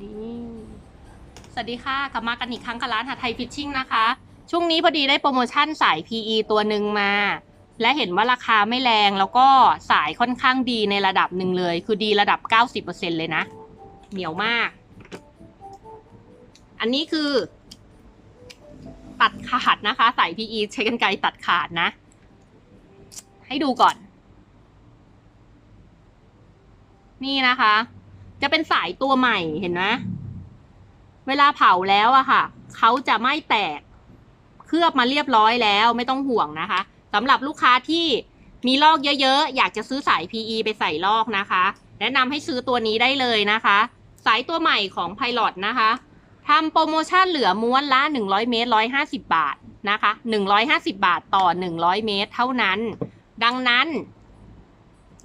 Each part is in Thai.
นี่สวัสดีค่ะกลับมากันอีกครั้งกับร้านหาไทยฟิชชิ่งนะคะ ช่วงนี้พอดีได้โปรโมชั่นสาย PE ตัวหนึ่งมา และเห็นว่าราคาไม่แรงแล้วก็สายค่อนข้างดีในระดับหนึ่งเลย คือดีระดับ 90%เลยนะ เหนียวมาก อันนี้คือ ตัดขาดนะคะ สาย PE ใช้กันไกรตัดขาดนะ ให้ดูก่อน นี่นะคะ จะเป็นสายตัวใหม่เห็นไหมเวลาเผาแล้วอะค่ะ เขาจะไม่แตก เคลือบมาเรียบร้อยแล้วไม่ต้องห่วงนะคะสำหรับลูกค้าที่มีลอกเยอะๆ อยากจะซื้อสาย PE ไปใส่ลอกนะคะ แนะนำให้ซื้อตัวนี้ได้เลยนะคะ สายตัวใหม่ของ Pilot นะคะทำโปรโมชั่นเหลือม้วนละ 100 เมตร 150 บาทนะคะ 150 บาทต่อ 100 เมตรเท่านั้น ดังนั้น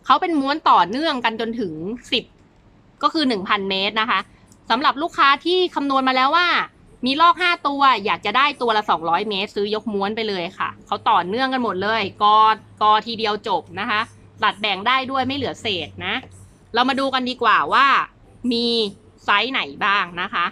เขาเป็นม้วนต่อเนื่องกันจนถึง 10 ก็คือ 1,000 เมตรนะคะสำหรับลูกค้าที่คำนวณมาแล้วว่า มีลอก 5 ตัวอยากจะได้ตัวละ 200 เมตร ซื้อยกม้วนไปเลยค่ะ เขาต่อเนื่องกันหมดเลย กอกอทีเดียวจบนะคะตัดแบ่งได้ด้วยไม่เหลือเศษนะ เรามาดูกันดีกว่าว่ามีไซส์ไหนบ้างนะคะ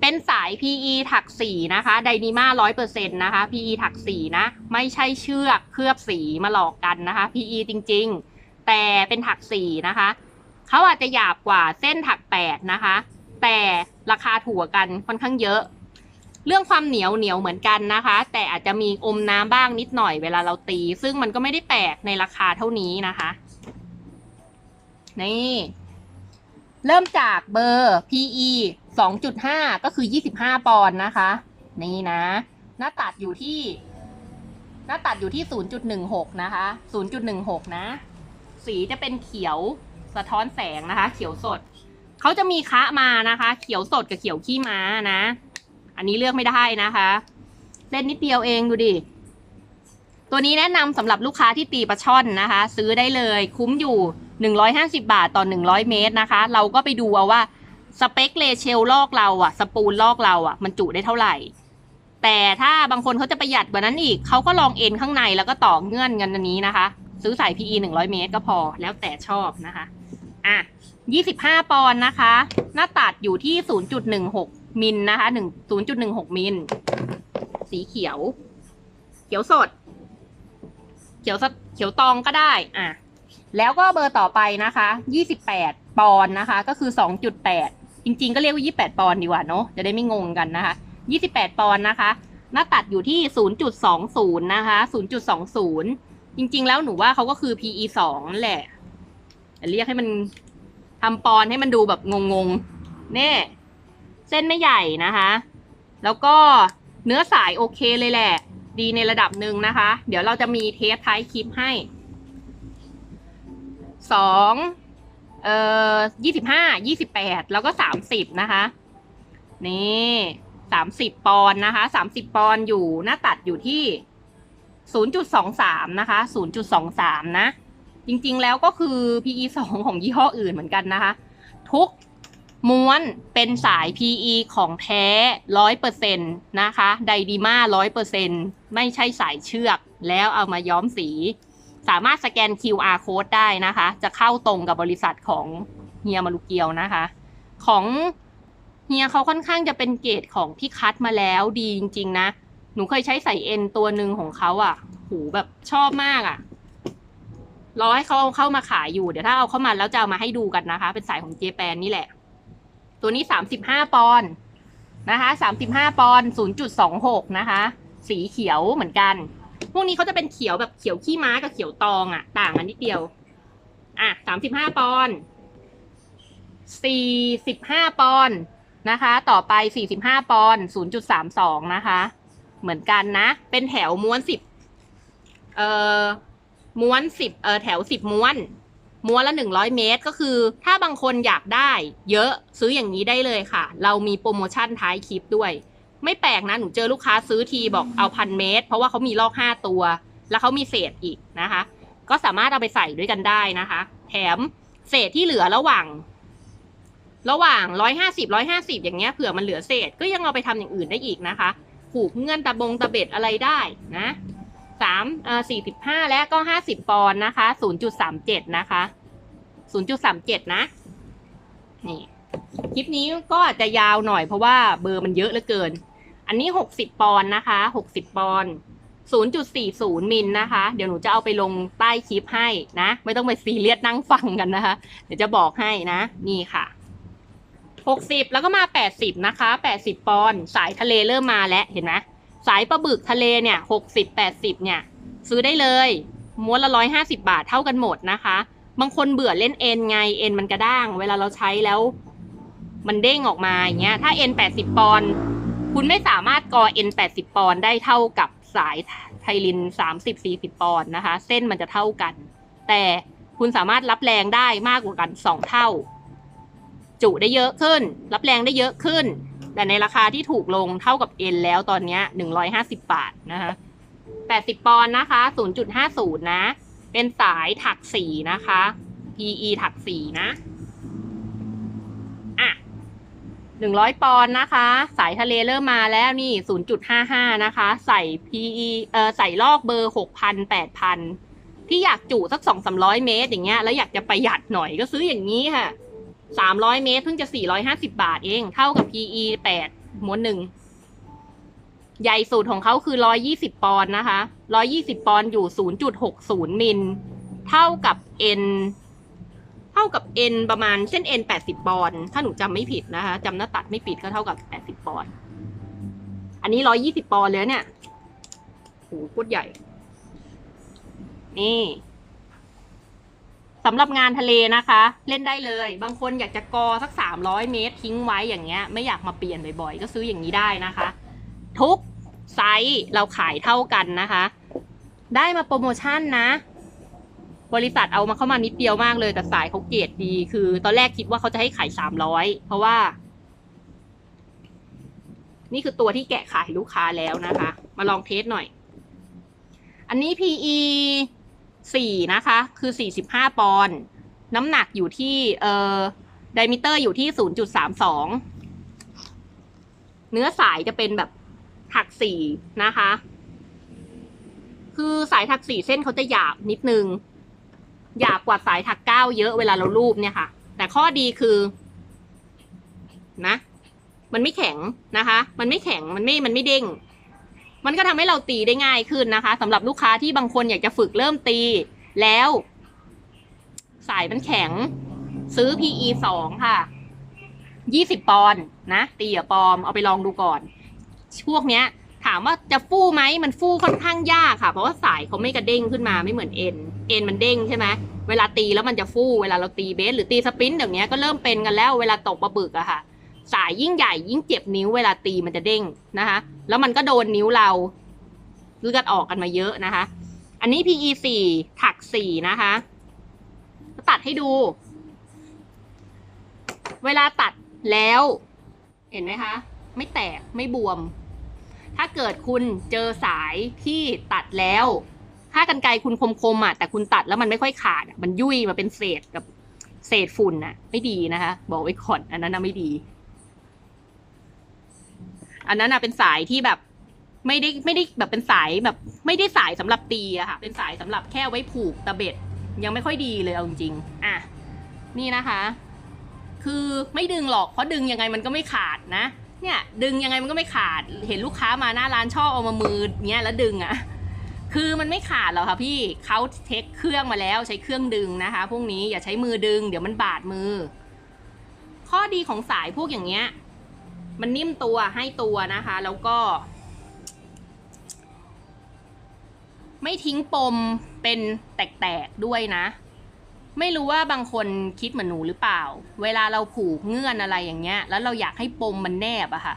เป็นสาย PE ถักสีนะคะไดนีมาร้อยเปอร์เซ็นต์นะคะ PE ถักสีนะ ไม่ใช่เชือกเคลือบสีมาหลอกกันนะคะ PE จริง ๆ แต่เป็นถักสีนะคะ เขาอาจจะหยาบกว่าเส้นถักแปดนะคะ แต่ราคาถูกกว่ากันค่อนข้างเยอะ เรื่องความเหนียวเหนียวเหมือนกันนะคะ แต่อาจจะมีอมน้ำบ้างนิดหน่อยเวลาเราตี ซึ่งมันก็ไม่ได้แปลกในราคาเท่านี้นะคะ นี่ เริ่มจากเบอร์ PE 2.5 ก็คือ 25 ปอนด์นะคะ นี่นะ หน้าตัดอยู่ที่ หน้าตัดอยู่ที่ 0.16 นะคะ 0.16 นะ สีจะเป็นเขียว สะท้อนแสงนะคะ เขียวสดเขาจะมีคะมานะคะ เขียวสดกับเขียวขี้ม้านะ อันนี้เลือกไม่ได้นะคะเล่นนิดเดียวเองดูดิตัวนี้แนะนำสำหรับลูกค้าที่ตีปลาช่อนนะคะ ซื้อได้เลยคุ้มอยู่ 150 บาทต่อ 100 เมตรนะคะ เราก็ไปดูเอาว่าสเปคเลเชลลอกเราอะสปูลลอกเราอะมันจุได้เท่าไหร่ แต่ถ้าบางคนเขาจะประหยัดกว่านั้นอีกเขาก็ลองเอ็นข้างในแล้วก็ต่อเงื่อนกันอันนี้นะคะ ซื้อสาย PE 100 เมตรก็พอแล้วแต่ชอบนะคะ อะ 25 ปอนด์นะคะ หน้าตัดอยู่ที่ 0.16 มิลนะคะ1 0.16 มิล สีเขียว เขียวสด เขียวสเขียวตองก็ได้ อะ แล้วก็เบอร์ต่อไปนะคะ 28 ปอนด์นะคะ ก็คือ 2.8 จริงๆ ก็เรียกว่า 28 ปอนด์ดีกว่าเนาะ จะได้ไม่งงกันนะคะ 28 ปอนด์นะคะ หน้าตัดอยู่ที่ 0.20 นะคะ 0.20 จริง ๆ แล้วหนูว่าเขาก็คือ PE 2นั่นแหละแต่เรียกให้มันทำปอนให้มันดูแบบงงๆเนี่ยเส้นไม่ใหญ่นะคะ แล้วก็เนื้อสายโอเคเลยแหละ ดีในระดับหนึ่งนะคะ เดี๋ยวเราจะมีเทปท้ายคลิปให้สองเอ่อยี่สิบห้ายี่สิบแปดแล้วก็สามสิบนะคะ นี่สามสิบปอนนะคะสามสิบปอนอยู่หน้าตัดอยู่ที่ ศูนย์จุดสองสามนะคะศูนย์จุดสองสามนะ จริงๆ แล้วก็คือ PE สองของยี่ห้ออื่นเหมือนกันนะคะ ทุกม้วนเป็นสาย PE ของแท้ร้อยเปอร์เซ็นะคะ ไดดีมาร้อยเปอร์เซ็นไม่ใช่สายเชือก แล้วเอามาย้อมสี สามารถสแกน QR code ได้นะคะ จะเข้าตรงกับบริษัทของเฮียมารุเกียวนะคะ ของเฮียเขาค่อนข้างจะเป็นเกรดของที่คัดมาแล้วดีจริง ๆ นะ หนูเคยใช้ใส่เอ็นตัวหนึ่งของเขาอะ่ะ หูแบบชอบมากอะ่ะ รอให้เขาเอาเข้ามาขายอยู่ เดี๋ยวถ้าเอาเข้ามาแล้วจะเอามาให้ดูกันนะคะ เป็นสายของเจแปนนี่แหละ ตัวนี้สามสิบห้าปอนด์นะคะสามสิบห้าปอนด์ศูนย์จุดสองหกนะคะ สีเขียวเหมือนกัน พวกนี้เขาจะเป็นเขียวแบบเขียวขี้ม้ากับเขียวตองอะต่างกันนิดเดียว อะสามสิบห้าปอนด์สี่สิบห้าปอนด์นะคะ ต่อไปสี่สิบห้าปอนด์ศูนย์จุดสามสองนะคะ เหมือนกันนะ เป็นแถวม้วนสิบเอ่อม้วนสิบเออแถวสิบม้วน ม้วนละหนึ่งร้อยเมตร ก็คือ ถ้าบางคนอยากได้ เยอะซื้ออย่างนี้ได้เลยค่ะ เรามีโปรโมชั่นท้ายคลิปด้วย ไม่แปลกนะ หนูเจอลูกค้าซื้อทีบอกเอาพันเมตร เพราะว่าเขามีลอกห้าตัว แล้วเขามีเศษอีกนะคะ ก็สามารถเอาไปใส่ด้วยกันได้นะคะ แถมเศษที่เหลือระหว่าง ระหว่างร้อยห้าสิบร้อยห้าสิบอย่างเงี้ยเผื่อมันเหลือเศษก็ยังเอาไปทำอย่างอื่นได้อีกนะคะ ผูกเงื่อนตะบงตะเบ็ดอะไรได้นะสามอ่อสี่สิบห้าและก็ห้าสิบปอนด์นะคะศูนย์จุดสามเจ็ดนะคะศูนย์จุดสามเจ็ดนะ นี่ คลิปนี้ก็อาจจะยาวหน่อยเพราะว่าเบอร์มันเยอะเหลือเกิน อันนี้หกสิบปอนด์นะคะหกสิบปอนด์ศูนย์จุดสี่ศูนย์มิลนะคะ เดี๋ยวหนูจะเอาไปลงใต้คลิปให้นะ ไม่ต้องไปซีเรียสนั่งฟังกันนะคะ เดี๋ยวจะบอกให้นะ นี่ค่ะ หกสิบแล้วก็มาแปดสิบนะคะแปดสิบปอนด์สายทะเลเริ่มมาแล้วเห็นไหมสายปลาบึกทะเลเนี่ยหกสิบแปดสิบเนี่ย ซื้อได้เลย ม้วนละร้อยห้าสิบาทเท่ากันหมดนะคะ บางคนเบื่อเล่นเอ็นไงเอ็นมันกระด้าง เวลาเราใช้แล้ว มันเด้งออกมาอย่างเงี้ย ถ้าเอ็นแปดสิบปอนด์คุณไม่สามารถกอเอ็นแปดสิบปอนด์ได้เท่ากับสายไทลินสามสิบสี่สิบปอนด์นะคะ เส้นมันจะเท่ากัน แต่คุณสามารถรับแรงได้มากกว่ากันสองเท่า จุได้เยอะขึ้น รับแรงได้เยอะขึ้น แต่ในราคาที่ถูกลงเท่ากับเอ็นแล้วตอนนี้หนึ่งร้อยห้าสิบบาทนะคะแปดสิบปอนด์นะคะศูนย์จุดห้าศูนย์นะ เป็นสายถักสีนะคะ PE ถักสีนะอะหนึ่งร้อยปอนด์นะคะ สายทะเลเริ่มมาแล้วนี่ศูนย์จุดห้าห้านะคะ ใส่ PE เอ่อใส่ลอกเบอร์หกพันแปดพันที่อยากจุสักสองสามร้อยเมตรอย่างเงี้ยแล้วอยากจะประหยัดหน่อยก็ซื้ออย่างนี้ค่ะ สามร้อยเมตร เพิ่งจะสี่ร้อยห้าสิบาทเอง เท่ากับ PE แปดม้วนหนึ่ง ใหญ่สุดของเขาคือร้อยี่สิบปอนด์นะคะร้อยี่สิบปอนด์อยู่ศูนย์จุดหกศูนย์มิล เท่ากับ N เท่ากับ N ประมาณเส้น N แปดสิบปอนด์ ถ้าหนูจำไม่ผิดนะคะ จำหน้าตัดไม่ผิดก็เท่ากับแปดสิบปอนด์ อันนี้ร้อยี่สิบปอนด์เลยเนี่ยโหโคตรใหญ่ นี่ สำหรับงานทะเลนะคะ เล่นได้เลย บางคนอยากจะกอสักสามร้อยเมตรทิ้งไว้อย่างเงี้ยไม่อยากมาเปลี่ยนบ่อยๆ ก็ซื้ออย่างนี้ได้นะคะ ทุกไซส์เราขายเท่ากันนะคะ ได้มาโปรโมชั่นนะ บริษัทเอามาเข้ามานิดเดียวมากเลยแต่สายเขาเกรดดี คือ ตอนแรกคิดว่าเขาจะให้ขายสามร้อยเพราะว่า นี่คือตัวที่แกะขายลูกค้าแล้วนะคะ มาลองเทสหน่อย อันนี้ PE สี่นะคะ คือสี่สิบห้าปอนด์น้ำหนักอยู่ที่เอ่อไดมิเตอร์อยู่ที่ศูนย์จุดสามสองเนื้อสายจะเป็นแบบถักสีนะคะ คือสายถักสีเส้นเขาจะหยาบนิดนึง หยาบกว่าสายถักเก้าเยอะเวลาเราลูบเนี่ยค่ะ แต่ข้อดีคือนะ มันไม่แข็งนะคะ มันไม่แข็ง มันไม่ มันไม่เด้ง มันก็ทำให้เราตีได้ง่ายขึ้นนะคะสำหรับลูกค้าที่บางคนอยากจะฝึกเริ่มตี แล้ว สายมันแข็ง ซื้อ PE สองค่ะยี่สิบปอนด์นะ ตีอะปอมเอาไปลองดูก่อน พวกเนี้ย ถามว่าจะฟู่ไหมมันฟู่ค่อนข้างยากค่ะ เพราะว่าสายเขาไม่กระเด้งขึ้นมาไม่เหมือนเอ็นเอ็นมันเด้งใช่ไหมเวลาตีแล้วมันจะฟู่เวลาเราตีเบสหรือตีสปินต์เดี๋ยวนี้ก็เริ่มเป็นกันแล้ว เวลาตกปลาบึกอะค่ะ สายยิ่งใหญ่ยิ่งเจ็บนิ้วเวลาตีมันจะเด้งนะคะ แล้วมันก็โดนนิ้วเราเลือดออกกันมาเยอะนะคะ อันนี้ PE สี่ถักสี่นะคะตัดให้ดู เวลาตัดแล้ว เห็นไหมคะ ไม่แตกไม่บวม ถ้าเกิดคุณเจอสายที่ตัดแล้ว ถ้ากันไกคุณคมๆอะแต่คุณตัดแล้วมันไม่ค่อยขาด มันยุ่ยมาเป็นเศษกับเศษฝุ่นน่ะ ไม่ดีนะคะ บอกไว้ก่อนอันนั้นนะไม่ดี อันนั้นน่ะเป็นสายที่แบบไม่ได้ไม่ได้แบบเป็นสายแบบไม่ได้สายสำหรับตีอะค่ะ เป็นสายสำหรับแค่ไว้ผูกตะเบ็ด ยังไม่ค่อยดีเลยเอาจริงๆอะนี่นะคะ คือไม่ดึงหรอกเพราะดึงยังไงมันก็ไม่ขาดนะ เนี่ยดึงยังไงมันก็ไม่ขาด เห็นลูกค้ามาหน้าร้านชอบเอามามือเนี้ยแล้วดึงอะ่ะคือมันไม่ขาดหรอกค่ะพี่เขาเทคเครื่องมาแล้วใช้เครื่องดึงนะคะ พวกนี้อย่าใช้มือดึง เดี๋ยวมันบาดมือ ข้อดีของสายพวกอย่างเงี้ย มันนิ่มตัวให้ตัวนะคะ แล้วก็ ไม่ทิ้งปมเป็นแตกๆด้วยนะ ไม่รู้ว่าบางคนคิดเหมือนหนูหรือเปล่า เวลาเราผูกเงื่อนอะไรอย่างเงี้ย แล้วเราอยากให้ปมมันแนบอะค่ะ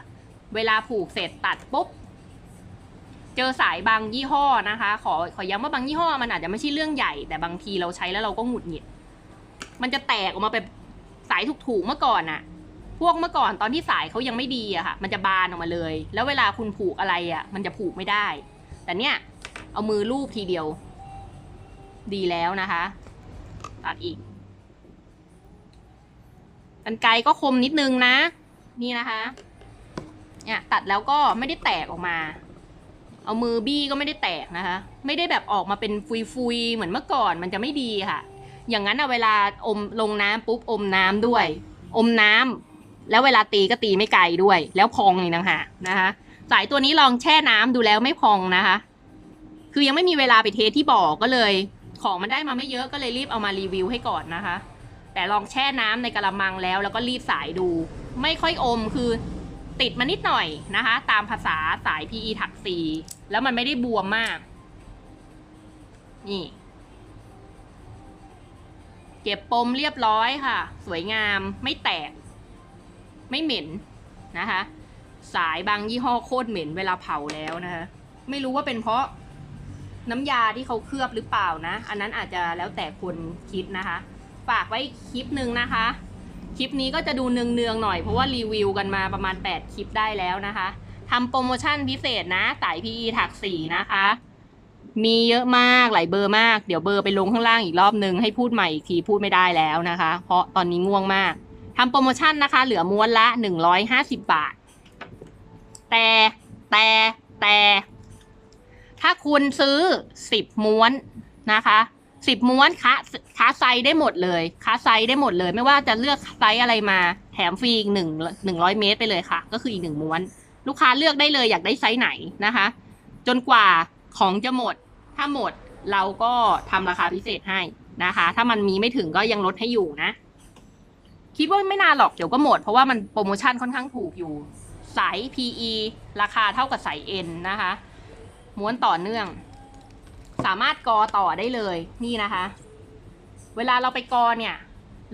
เวลาผูกเสร็จตัดปุ๊บเจอสายบางยี่ห้อนะคะ ขอขอย้ำว่าบางยี่ห้อมันอาจจะไม่ใช่เรื่องใหญ่ แต่บางทีเราใช้แล้วเราก็หงุดหงิด มันจะแตกออกมาเป็นสายถูกๆเมื่อก่อนอะ พวกเมื่อก่อนตอนที่สายเขายังไม่ดีอะค่ะ มันจะบานออกมาเลย แล้วเวลาคุณผูกอะไรอะมันจะผูกไม่ได้ แต่เนี่ย เอามือลูบทีเดียว ดีแล้วนะคะ ตัดอีกกันไกรก็คมนิดนึงนะ นี่นะคะ เนี่ยตัดแล้วก็ไม่ได้แตกออกมา เอามือบี้ก็ไม่ได้แตกนะคะ ไม่ได้แบบออกมาเป็นฟุยๆเหมือนเมื่อก่อนมันจะไม่ดีค่ะ อย่างนั้นอะเวลาอมลงน้ำปุ๊บอมน้ำด้วย อมน้ำ แล้วเวลาตีก็ตีไม่ไกลด้วย แล้วพองอีกต่างหากนะคะสายตัวนี้ลองแช่น้ำดูแล้วไม่พองนะคะ คือยังไม่มีเวลาไปเทสที่บ่อก็เลย ของมันได้มาไม่เยอะก็เลยรีบเอามารีวิวให้ก่อนนะคะ แต่ลองแช่น้ำในกระมังแล้วแล้วก็รีดสายดู ไม่ค่อยอมคือติดมานิดหน่อยนะคะ ตามภาษาสาย PE ถักซีแล้วมันไม่ได้บวมมาก นี่ เก็บปมเรียบร้อยค่ะ สวยงามไม่แตก ไม่เหม็นนะคะ สายบางยี่ห้อโคตรเหม็นเวลาเผาแล้วนะคะ ไม่รู้ว่าเป็นเพราะน้ำยาที่เขาเคลือบหรือเปล่านะ อันนั้นอาจจะแล้วแต่คนคิดนะคะ ฝากไว้คลิปหนึ่งนะคะ คลิปนี้ก็จะดูเนืองๆหน่อยเพราะว่ารีวิวกันมาประมาณ 8 คลิปได้แล้วนะคะทำโปรโมชั่นพิเศษนะ สาย PE ถักสีนะคะ มีเยอะมากหลายเบอร์มาก เดี๋ยวเบอร์ไปลงข้างล่างอีกรอบนึงให้พูดใหม่อีกทีพูดไม่ได้แล้วนะคะ เพราะตอนนี้ง่วงมาก ทำโปรโมชั่นนะคะ เหลือม้วนละ150บาท แต่แต่แต่ถ้าคุณซื้อ10ม้วนนะคะสิบม้วนคะค้าไซได้หมดเลยค้าไซได้หมดเลย ไม่ว่าจะเลือกไซอะไรมาแถมฟรีอีกหนึ่งหนึ่งร้อยเมตรไปเลยค่ะ ก็คืออีกหนึ่งม้วน ลูกค้าเลือกได้เลยอยากได้ไซส์ไหนนะคะ จนกว่าของจะหมด ถ้าหมดเราก็ทำราคาพิเศษให้นะคะ ถ้ามันมีไม่ถึงก็ยังลดให้อยู่นะ คิดว่าไม่นานหรอกเดี๋ยวก็หมด เพราะว่ามันโปรโมชั่นค่อนข้างถูกอยู่ สาย PE ราคาเท่ากับสาย N นะคะ ม้วนต่อเนื่อง สามารถกอต่อได้เลยนี่นะคะ เวลาเราไปกอเนี่ย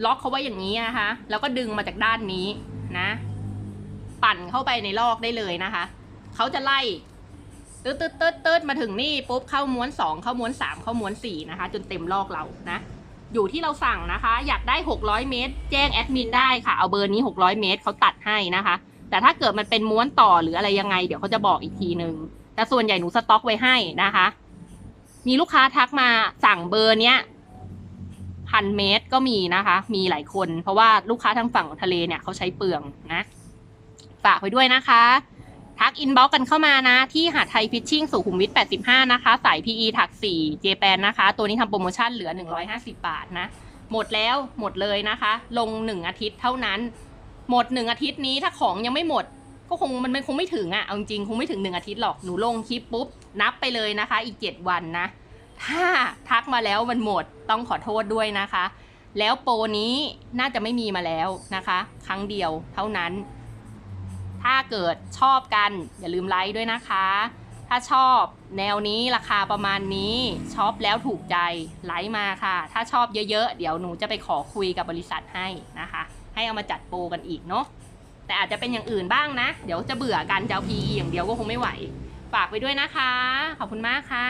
ล็อกเขาไว้อย่างนี้นะคะ แล้วก็ดึงมาจากด้านนี้นะ ปั่นเข้าไปในลอกได้เลยนะคะ เขาจะไล่ตืดตืดตืดตืดมาถึงนี่ปุ๊บเข้าม้วนสองเข้าม้วนสามเข้าม้วนสี่นะคะ จนเต็มลอกเรานะ อยู่ที่เราสั่งนะคะ อยากได้ 600 เมตร แจ้งแอดมินได้ค่ะ เอาเบอร์นี้ 600 เมตรเขาตัดให้นะคะ แต่ถ้าเกิดมันเป็นม้วนต่อหรืออะไรยังไง เดี๋ยวเขาจะบอกอีกทีนึง แต่ส่วนใหญ่หนูสต็อกไว้ให้นะคะ มีลูกค้าทักมาสั่งเบอร์เนี้ยพันเมตรก็มีนะคะ มีหลายคน เพราะว่าลูกค้าทางฝั่งทะเลเนี่ยเขาใช้เปลืองนะ ฝากไว้ด้วยนะคะ ทักอินบ็อกกันเข้ามานะ ที่หาดไทยฟิชชิ่งสุขุมวิท 85 นะคะ สาย PE ถัก 4 เจแปนนะคะ ตัวนี้ทำโปรโมชั่นเหลือ 150 บาทนะ หมดแล้วหมดเลยนะคะ ลง 1 อาทิตย์เท่านั้น หมด 1 อาทิตย์นี้ถ้าของยังไม่หมด ก็คงมันมันคงไม่ถึงอะ่ะเอาจริงคงไม่ถึง 1 อาทิตย์หรอกหนูลงคลิปปุ๊บ นับไปเลยนะคะ อีก 7 วันนะ ถ้าทักมาแล้วมันหมดต้องขอโทษด้วยนะคะ แล้วโปรนี้น่าจะไม่มีมาแล้วนะคะ ครั้งเดียวเท่านั้น ถ้าเกิดชอบกันอย่าลืมไลค์ด้วยนะคะ ถ้าชอบแนวนี้ราคาประมาณนี้ชอบแล้วถูกใจไลค์มาค่ะ ถ้าชอบเยอะๆ เดี๋ยวหนูจะไปขอคุยกับบริษัทให้นะคะ ให้เอามาจัดโปรกันอีกเนาะแต่อาจจะเป็นอย่างอื่นบ้างนะ เดี๋ยวจะเบื่อกันจะเอา PE อย่างเดียวก็คงไม่ไหว ฝากไว้ด้วยนะคะ ขอบคุณมากค่ะ